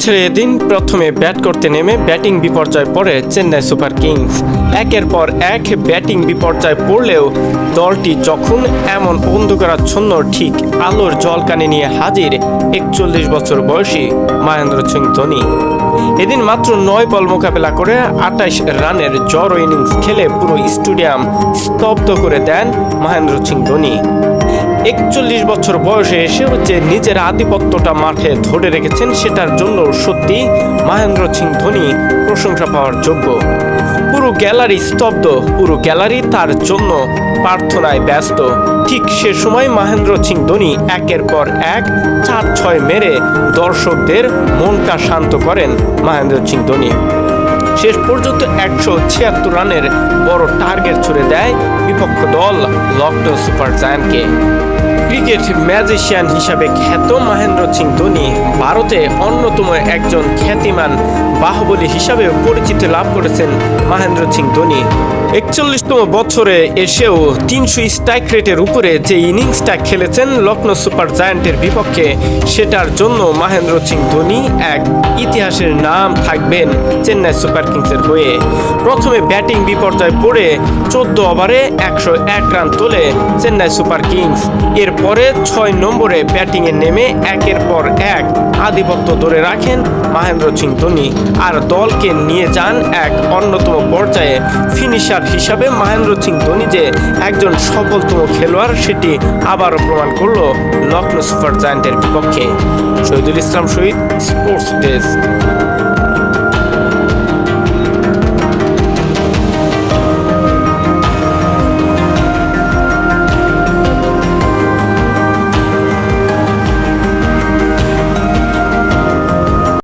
ছেড়ে এদিন প্রথমে ব্যাট করতে নেমে ব্যাটিং বিপর্যয় পড়ে চেন্নাই সুপার কিংস। একের পর এক ব্যাটিং বিপর্যয় পড়লেও দলটি যখন এমন অন্ধকারাচ্ছন্ন ঠিক আলোর জলকানি নিয়ে হাজির একচল্লিশ বছর বয়সী মহেন্দ্র সিং ধোনি। এদিন মাত্র নয় বল মোকাবেলা করে আটাইশ রানের জড়ো ইনিংস খেলে পুরো স্টেডিয়াম স্তব্ধ করে দেন মহেন্দ্র সিং ধোনি। একচল্লিশ বছর বয়সে এসেও যে নিজের আধিপত্যটা মাঠে ধরে রেখেছেন, সেটার জন্য সত্যি মহেন্দ্র সিং ধোনি প্রশংসা পাওয়ার যোগ্য। পুরো গ্যালারি স্তব্ধ, পুরো গ্যালারি তার জন্য প্রার্থনায় ব্যস্ত। ঠিক সে সময় মহেন্দ্র সিং ধোনি একের পর এক চার ছয় মেরে দর্শকদের মনটা শান্ত করেন মহেন্দ্র সিং ধোনি। শেষ পর্যন্ত একশো ছিয়াত্তর রানের বড় টার্গেট ছুড়ে দেয় বিপক্ষ দল লকডাউন সুপার জায়ান্টকে। ক্রিকেট ম্যাজিশিয়ান হিসাবে খ্যাত মহেন্দ্র সিং ধোনি ভারতে অন্যতম একজন খ্যাতিমান বাহুবলী হিসাবে পরিচিতি লাভ করেছেন মহেন্দ্র সিং ধোনি। একচল্লিশতম বছরে এসেও তিনশো স্ট্রাইক রেটের উপরে যে ইনিংসটা খেলেছেন লখনৌ সুপার জায়ান্টের বিপক্ষে, সেটার জন্য মহেন্দ্র সিং ধোনি এক ইতিহাসের নাম থাকবেন চেন্নাই সুপার কিংসের হয়ে। প্রথমে ব্যাটিং বিপর্যয় পড়ে চোদ্দ ওভারে একশো এক রান তোলে চেন্নাই সুপার কিংস। এরপরে ছয় নম্বরে ব্যাটিংয়ে নেমে একের পর এক আধিপত্য ধরে রাখেন মহেন্দ্র সিং ধোনি। আর দলকে নিয়ে যান এক অন্যতম পর্যায়ে ফিনিশার হিসাবে মহেন্দ্র সিং ধোনি যে একজন সফলতম খেলোয়াড়, সেটি আবারও প্রমাণ করল লখনৌ সুপার জায়ান্টের বিপক্ষে। Shahidul Islam Shahid, sports desk.